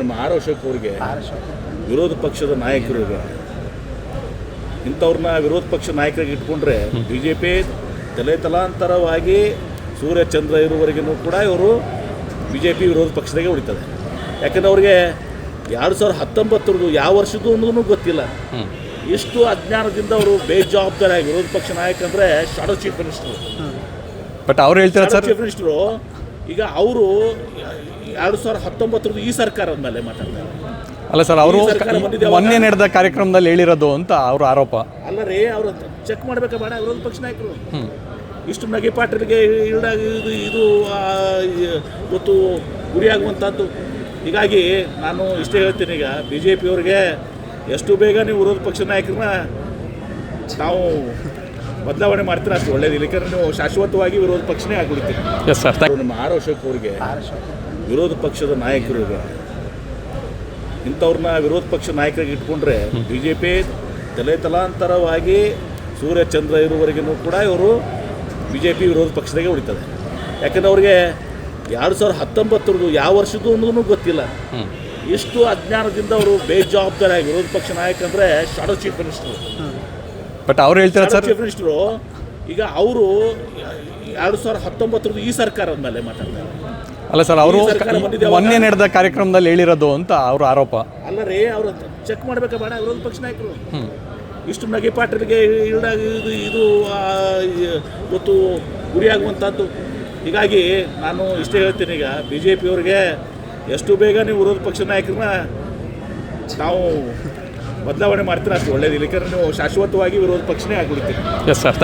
ನಮ್ಮ ಆರ್ ಅಶೋಕ್ ಅವರಿಗೆ ವಿರೋಧ ಪಕ್ಷದ ನಾಯಕರಿಗೆ ಇಂಥವ್ರನ್ನ ವಿರೋಧ ಪಕ್ಷ ನಾಯಕರಿಗೆ ಇಟ್ಕೊಂಡ್ರೆ ಬಿ ಜೆ ಪಿ ತಲೆ ತಲಾಂತರವಾಗಿ ಸೂರ್ಯ ಚಂದ್ರ ಇರುವವರೆಗೂ ಕೂಡ ಇವರು ಬಿ ಜೆ ಪಿ ವಿರೋಧ ಪಕ್ಷದಾಗೆ ಉಳಿತದೆ. ಯಾಕಂದ್ರೆ ಅವ್ರಿಗೆ ಎರಡು ಸಾವಿರದ ಹತ್ತೊಂಬತ್ತರದು ಯಾವ ವರ್ಷದ್ದು ಅನ್ನೋದು ಗೊತ್ತಿಲ್ಲ. ಎಷ್ಟು ಅಜ್ಞಾನದಿಂದ ಅವರು ಬೇಜವಾಬ್ದಾರಿಯಾಗಿ ವಿರೋಧ ಪಕ್ಷ ನಾಯಕ ಅಂದರೆ ಶಾಡೋ ಚೀಫ್ ಮಿನಿಸ್ಟರ್ ಬಟ್ ಅವ್ರು ಹೇಳ್ತಾರೆ ಸರ್? ಚೀಫ್ ಮಿನಿಸ್ಟರು ಈಗ ಅವರು ಎರಡು ಸಾವಿರದ ಹತ್ತೊಂಬತ್ತರದ್ದು ಈ ಸರ್ಕಾರದ ಮೇಲೆ ಮಾತಾಡ್ತಾರೆ. ಅಲ್ಲ ಸರ್ ಅವರು ಮೊನ್ನೆ ನಡೆದ ಕಾರ್ಯಕ್ರಮದಲ್ಲಿ ಹೇಳಿರೋದು ಅಂತ ಅವ್ರ ಆರೋಪ. ಅಲ್ಲ ರೀ ಅವರು ಚೆಕ್ ಮಾಡ್ಬೇಕಾ ಬೇಡ ವಿರೋಧ ಪಕ್ಷ ನಾಯಕರು. ಇಷ್ಟು ನಗೆ ಪಾಟೀಲ್ಗೆ ಈಡಾಗಿ ಇದು ಇದು ಗೊತ್ತು ಗುರಿಯಾಗುವಂಥದ್ದು. ಹೀಗಾಗಿ ನಾನು ಇಷ್ಟೇ ಹೇಳ್ತೀನಿ ಈಗ ಬಿ ಜೆ ಪಿಯವ್ರಿಗೆ ಎಷ್ಟು ಬೇಗ ನೀವು ವಿರೋಧ ಪಕ್ಷ ನಾಯಕರನ್ನ ನಾವು ಬದಲಾವಣೆ ಮಾಡ್ತೀರ ಅಷ್ಟು ಒಳ್ಳೇದಿಲ್ಲ. ಯಾಕಂದ್ರೆ ನೀವು ಶಾಶ್ವತವಾಗಿ ವಿರೋಧ ಪಕ್ಷನೇ ಆಗ್ಬಿಡ್ತೀರಿ ಎಸ್ ಸರ್ ನಮ್ಮ ಆರ್ ಅಶೋಕ್ ಅವರಿಗೆ ವಿರೋಧ ಪಕ್ಷದ ನಾಯಕರು ಇಂಥವ್ರನ್ನ ವಿರೋಧ ಪಕ್ಷ ನಾಯಕರಿಗೆ ಇಟ್ಕೊಂಡ್ರೆ ಬಿ ಜೆ ಪಿ ತಲೆ ತಲಾಂತರವಾಗಿ ಸೂರ್ಯ ಚಂದ್ರ ಇರುವವರೆಗೂ ಕೂಡ ಇವರು ಬಿ ಜೆ ಪಿ ವಿರೋಧ ಪಕ್ಷದಾಗೆ ಉಳಿತದೆ. ಯಾಕಂದ್ರೆ ಅವ್ರಿಗೆ ಎರಡು ಸಾವಿರದ ಹತ್ತೊಂಬತ್ತರದ್ದು ಯಾವ ವರ್ಷದ್ದು ಅನ್ನೋದು ಗೊತ್ತಿಲ್ಲ. ಎಷ್ಟು ಅಜ್ಞಾನದಿಂದ ಅವರು ಬೇಜವಾಬ್ದಾರಿಯಾಗಿ ವಿರೋಧ ಪಕ್ಷ ನಾಯಕ ಅಂದರೆ ಶಾಡೋ ಚೀಫ್ ಮಿನಿಸ್ಟರ್ ಬಟ್ ಅವ್ರು ಹೇಳ್ತಾರೆ ಸರ್ ಈಗ ಅವರು ಎರಡು ಸಾವಿರದ ಹತ್ತೊಂಬತ್ತರದ್ದು ಈ ಸರ್ಕಾರದ ಮೇಲೆ ಮಾತಾಡ್ತಾರೆ. ಅಲ್ಲ ಸರ್ ಅವರು ಮೊನ್ನೆ ನಡೆದ ಕಾರ್ಯಕ್ರಮದಲ್ಲಿ ಹೇಳಿರೋದು ಅಂತ ಅವ್ರ ಆರೋಪ. ಅಲ್ಲ ರೀ ಅವರು ಚೆಕ್ ಮಾಡ್ಬೇಕಾ ಬೇಡ ವಿರೋಧ ಪಕ್ಷ ನಾಯಕರು. ಇಷ್ಟು ನಗೆ ಪಾಟೀಲ್ಗೆ ಈಡಾಗಿ ಇದು ಇದು ಇವತ್ತು ಗುರಿಯಾಗುವಂಥದ್ದು. ಹೀಗಾಗಿ ನಾನು ಇಷ್ಟೇ ಹೇಳ್ತೀನಿ ಈಗ ಬಿ ಜೆ ಪಿಯವ್ರಿಗೆ ಎಷ್ಟು ಬೇಗ ನೀವು ವಿರೋಧ ಪಕ್ಷ ನಾಯಕರನ್ನ ನಾವು ಬದಲಾವಣೆ ಮಾಡ್ತೀರಾ ಅಷ್ಟು ಒಳ್ಳೇದಿಲ್ಲ. ಯಾಕಂದ್ರೆ ನೀವು ಶಾಶ್ವತವಾಗಿ ವಿರೋಧ ಪಕ್ಷನೇ ಆಗ್ಬಿಡ್ತೀರಿ ಎಸ್ ಸರ್